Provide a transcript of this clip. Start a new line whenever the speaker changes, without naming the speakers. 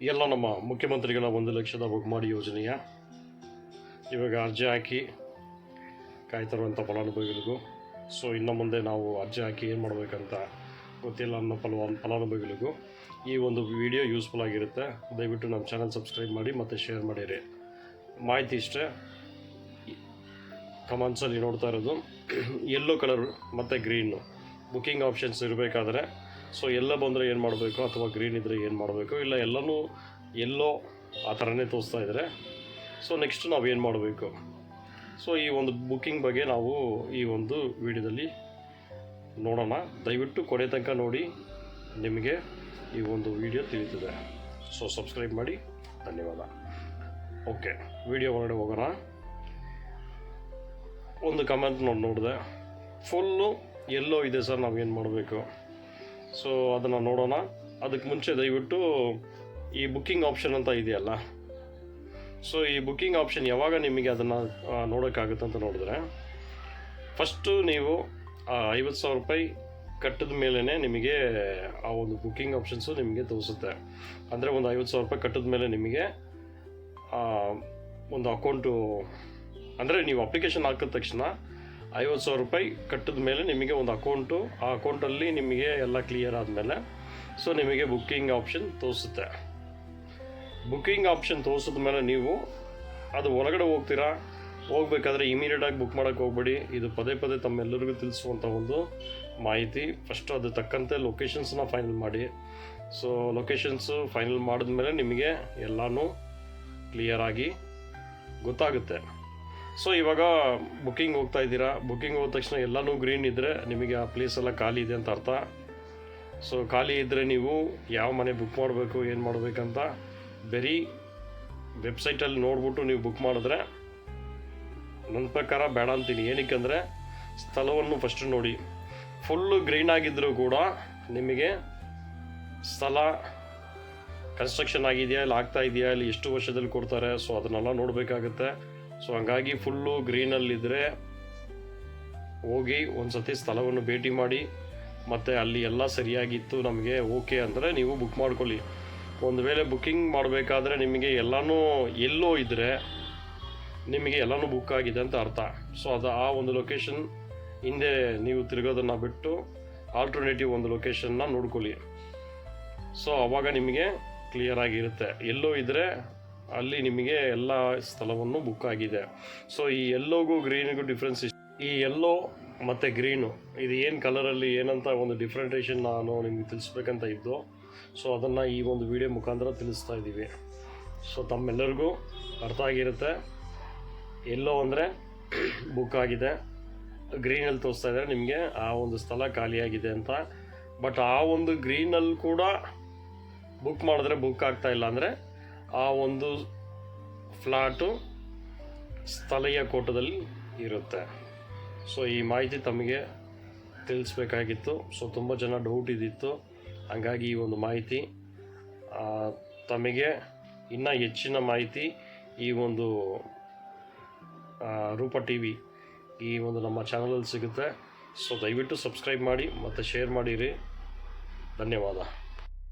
ಎಲ್ಲ ನಮ್ಮ ಮುಖ್ಯಮಂತ್ರಿಗಳ ಒಂದು ಲಕ್ಷದ ಮಾಡಿ ಯೋಜನೆಯ ಇವಾಗ ಅರ್ಜಿ ಹಾಕಿ ಕಾಯ್ತಿರುವಂಥ ಫಲಾನುಭವಿಗಳಿಗೂ. ಸೊ ಇನ್ನು ಮುಂದೆ ನಾವು ಅರ್ಜಿ ಹಾಕಿ ಏನು ಮಾಡಬೇಕಂತ ಗೊತ್ತಿಲ್ಲ ಅನ್ನೋ ಫಲ ಫಲಾನುಭವಿಗಳಿಗೂ ಈ ಒಂದು ವಿಡಿಯೋ ಯೂಸ್ಫುಲ್ ಆಗಿರುತ್ತೆ. ದಯವಿಟ್ಟು ನಮ್ಮ ಚಾನಲ್ ಸಬ್ಸ್ಕ್ರೈಬ್ ಮಾಡಿ ಮತ್ತು ಶೇರ್ ಮಾಡಿರಿ. ಮಾಹಿತಿ ಇಷ್ಟೇ. ಕಮೆಂಟ್ಸಲ್ಲಿ ನೋಡ್ತಾ ಇರೋದು. ಯೆಲ್ಲೋ ಕಲರ್ ಮತ್ತು ಗ್ರೀನು ಬುಕ್ಕಿಂಗ್ ಆಪ್ಷನ್ಸ್ ಇರಬೇಕಾದ್ರೆ ಸೊ ಎಲ್ಲ ಬಂದರೆ ಏನು ಮಾಡಬೇಕು? ಅಥವಾ ಗ್ರೀನ್ ಇದ್ದರೆ ಏನು ಮಾಡಬೇಕು? ಇಲ್ಲ, ಎಲ್ಲನೂ ಎಲ್ಲೋ ಆ ಥರನೇ ತೋರಿಸ್ತಾ ಇದ್ದಾರೆ ಸೊ ನೆಕ್ಸ್ಟ್ ನಾವು ಏನು ಮಾಡಬೇಕು? ಸೊ ಈ ಒಂದು ಬುಕ್ಕಿಂಗ್ ಬಗ್ಗೆ ನಾವು ಈ ಒಂದು ವಿಡಿಯೋದಲ್ಲಿ ನೋಡೋಣ. ದಯವಿಟ್ಟು ಕೊನೆ ತನಕ ನೋಡಿ. ನಿಮಗೆ ಈ ಒಂದು ವಿಡಿಯೋ ತಿಳಿತದೆ ಸೊ ಸಬ್ಸ್ಕ್ರೈಬ್ ಮಾಡಿ. ಧನ್ಯವಾದ. ಓಕೆ ವಿಡಿಯೋ ಒಳಗಡೆ ಹೋಗೋಣ. ಒಂದು ಕಮೆಂಟ್ ನೋಡಿ ನೋಡಿದೆ. ಫುಲ್ಲು ಎಲ್ಲೋ ಇದೆ ಸರ್ ನಾವೇನು ಮಾಡಬೇಕು? ಸೊ ಅದನ್ನು ನೋಡೋಣ. ಅದಕ್ಕೆ ಮುಂಚೆ ದಯವಿಟ್ಟು ಈ ಬುಕ್ಕಿಂಗ್ ಆಪ್ಷನ್ ಅಂತ ಇದೆಯಲ್ಲ? ಸೊ ಈ ಬುಕ್ಕಿಂಗ್ ಆಪ್ಷನ್ ಯಾವಾಗ ನಿಮಗೆ ಅದನ್ನು ನೋಡೋಕ್ಕಾಗುತ್ತೆ ಅಂತ ನೋಡಿದ್ರೆ ಫಸ್ಟು ನೀವು ಐವತ್ತು ಸಾವಿರ ರೂಪಾಯಿ ಕಟ್ಟಿದ ಮೇಲೇ ನಿಮಗೆ ಆ ಒಂದು ಬುಕ್ಕಿಂಗ್ ಆಪ್ಷನ್ಸು ನಿಮಗೆ ತೋರಿಸುತ್ತೆ. ಅಂದರೆ ಒಂದು ಐವತ್ತು ಸಾವಿರ ರೂಪಾಯಿ ಕಟ್ಟಿದ ಮೇಲೆ ನಿಮಗೆ ಒಂದು ಅಕೌಂಟು ಅಂದರೆ ನೀವು ಅಪ್ಲಿಕೇಶನ್ ಹಾಕಿದ ತಕ್ಷಣ ಐವತ್ತು ಸಾವಿರ ರೂಪಾಯಿ ಕಟ್ಟಿದ ಮೇಲೆ ನಿಮಗೆ ಒಂದು ಅಕೌಂಟು, ಆ ಅಕೌಂಟಲ್ಲಿ ನಿಮಗೆ ಎಲ್ಲ ಕ್ಲಿಯರ್ ಆದಮೇಲೆ ಸೊ ನಿಮಗೆ ಬುಕ್ಕಿಂಗ್ ಆಪ್ಷನ್ ತೋರಿಸುತ್ತೆ. ಬುಕ್ಕಿಂಗ್ ಆಪ್ಷನ್ ತೋರಿಸಿದ ಮೇಲೆ ನೀವು ಅದು ಒಳಗಡೆ ಹೋಗ್ತೀರಾ? ಹೋಗ್ಬೇಕಾದ್ರೆ ಇಮಿಡಿಯೇಟಾಗಿ ಬುಕ್ ಮಾಡೋಕ್ಕೆ ಹೋಗ್ಬೇಡಿ. ಇದು ಪದೇ ಪದೇ ತಮ್ಮೆಲ್ಲರಿಗೂ ತಿಳಿಸುವಂಥ ಒಂದು ಮಾಹಿತಿ. ಫಸ್ಟ್ ಅದು ತಕ್ಕಂತೆ ಲೊಕೇಶನ್ಸ್ನ ಫೈನಲ್ ಮಾಡಿ. ಸೊ ಲೊಕೇಶನ್ಸು ಫೈನಲ್ ಮಾಡಿದ್ಮೇಲೆ ನಿಮಗೆ ಎಲ್ಲನೂ ಕ್ಲಿಯರಾಗಿ ಗೊತ್ತಾಗುತ್ತೆ. ಸೊ ಇವಾಗ ಬುಕ್ಕಿಂಗ್ ಹೋಗ್ತಾ ಇದ್ದೀರಾ? ಬುಕ್ಕಿಂಗ್ ಹೋದ ತಕ್ಷಣ ಎಲ್ಲನೂ ಗ್ರೀನ್ ಇದ್ದರೆ ನಿಮಗೆ ಆ ಪ್ಲೇಸ್ ಎಲ್ಲ ಖಾಲಿ ಇದೆ ಅಂತ ಅರ್ಥ. ಸೊ ಖಾಲಿ ಇದ್ದರೆ ನೀವು ಯಾವ ಮನೆ ಬುಕ್ ಮಾಡಬೇಕು, ಏನು ಮಾಡಬೇಕಂತ ಬರೀ ವೆಬ್ಸೈಟಲ್ಲಿ ನೋಡ್ಬಿಟ್ಟು ನೀವು ಬುಕ್ ಮಾಡಿದ್ರೆ ನನ್ನ ಪ್ರಕಾರ ಬೇಡ ಅಂತೀನಿ. ಏನಕ್ಕೆಂದರೆ ಸ್ಥಳವನ್ನು ಫಸ್ಟ್ ನೋಡಿ. ಫುಲ್ಲು ಗ್ರೀನ್ ಆಗಿದ್ದರೂ ಕೂಡ ನಿಮಗೆ ಸ್ಥಳ ಕನ್ಸ್ಟ್ರಕ್ಷನ್ ಆಗಿದೆಯಾ, ಇಲ್ಲ ಆಗ್ತಾ ಇದೆಯಾ, ಇಲ್ಲಿ ಎಷ್ಟು ವರ್ಷದಲ್ಲಿ ಕೊಡ್ತಾರೆ ಸೊ ಅದನ್ನೆಲ್ಲ ನೋಡಬೇಕಾಗುತ್ತೆ. ಸೊ ಹಂಗಾಗಿ ಫುಲ್ಲು ಗ್ರೀನಲ್ಲಿದ್ದರೆ ಹೋಗಿ ಒಂದು ಸತಿ ಸ್ಥಳವನ್ನು ಭೇಟಿ ಮಾಡಿ, ಮತ್ತು ಅಲ್ಲಿ ಎಲ್ಲ ಸರಿಯಾಗಿತ್ತು ನಮಗೆ ಓಕೆ ಅಂದರೆ ನೀವು ಬುಕ್ ಮಾಡ್ಕೊಳ್ಳಿ. ಒಂದು ವೇಳೆ ಬುಕ್ಕಿಂಗ್ ಮಾಡಬೇಕಾದ್ರೆ ನಿಮಗೆ ಎಲ್ಲನೂ ಎಲ್ಲೋ ಇದ್ದರೆ ನಿಮಗೆ ಎಲ್ಲನೂ ಬುಕ್ ಆಗಿದೆ ಅಂತ ಅರ್ಥ. ಸೊ ಅದು ಆ ಒಂದು ಲೊಕೇಶನ್ ಹಿಂದೆ ನೀವು ತಿರುಗೋದನ್ನು ಬಿಟ್ಟು ಆಲ್ಟರ್ನೇಟಿವ್ ಒಂದು ಲೊಕೇಶನ್ನ ನೋಡ್ಕೊಳ್ಳಿ. ಸೊ ಅವಾಗ ನಿಮಗೆ ಕ್ಲಿಯರ್ ಆಗಿರುತ್ತೆ. ಎಲ್ಲೋ ಇದ್ದರೆ ಅಲ್ಲಿ ನಿಮಗೆ ಎಲ್ಲ ಸ್ಥಳವನ್ನು ಬುಕ್ ಆಗಿದೆ. ಸೊ ಈ ಎಲ್ಲೋಗೂ ಗ್ರೀನಿಗೂ ಡಿಫ್ರೆನ್ಸ್ ಈ ಎಲ್ಲೋ ಮತ್ತು ಗ್ರೀನು ಇದು ಏನು ಕಲರಲ್ಲಿ ಏನಂತ ಒಂದು ಡಿಫ್ರೆಂಟೇಷನ್ ನಾನು ನಿಮಗೆ ತಿಳಿಸ್ಬೇಕಂತ ಇದ್ದು ಸೊ ಅದನ್ನು ಈ ಒಂದು ವಿಡಿಯೋ ಮುಖಾಂತರ ತಿಳಿಸ್ತಾ ಇದ್ದೀವಿ. ಸೊ ತಮ್ಮೆಲ್ಲರಿಗೂ ಅರ್ಥ ಆಗಿರುತ್ತೆ. ಎಲ್ಲೋ ಅಂದರೆ ಬುಕ್ ಆಗಿದೆ. ಗ್ರೀನಲ್ಲಿ ತೋರಿಸ್ತಾ ಇದ್ದಾರೆ, ನಿಮಗೆ ಆ ಒಂದು ಸ್ಥಳ ಖಾಲಿಯಾಗಿದೆ ಅಂತ. ಬಟ್ ಆ ಒಂದು ಗ್ರೀನಲ್ಲಿ ಕೂಡ ಬುಕ್ ಮಾಡಿದ್ರೆ ಬುಕ್ ಆಗ್ತಾ ಇಲ್ಲ ಅಂದರೆ ಆ ಒಂದು ಫ್ಲಾಟು ಸ್ಥಳೀಯ ಕೋಟದಲ್ಲಿ ಇರುತ್ತೆ. ಸೊ ಈ ಮಾಹಿತಿ ತಮಗೆ ತಿಳಿಸ್ಬೇಕಾಗಿತ್ತು. ಸೊ ತುಂಬ ಜನ ಡೌಟ್ ಇದ್ದಿತ್ತು. ಹಾಗಾಗಿ ಈ ಒಂದು ಮಾಹಿತಿ ತಮಗೆ ಇನ್ನೂ ಹೆಚ್ಚಿನ ಮಾಹಿತಿ ಈ ಒಂದು ರೂಪ ಟಿ ವಿ ಈ ಒಂದು ನಮ್ಮ ಚಾನಲಲ್ಲಿ ಸಿಗುತ್ತೆ. ಸೊ ದಯವಿಟ್ಟು ಸಬ್ಸ್ಕ್ರೈಬ್ ಮಾಡಿ ಮತ್ತು ಶೇರ್ ಮಾಡಿರಿ. ಧನ್ಯವಾದ.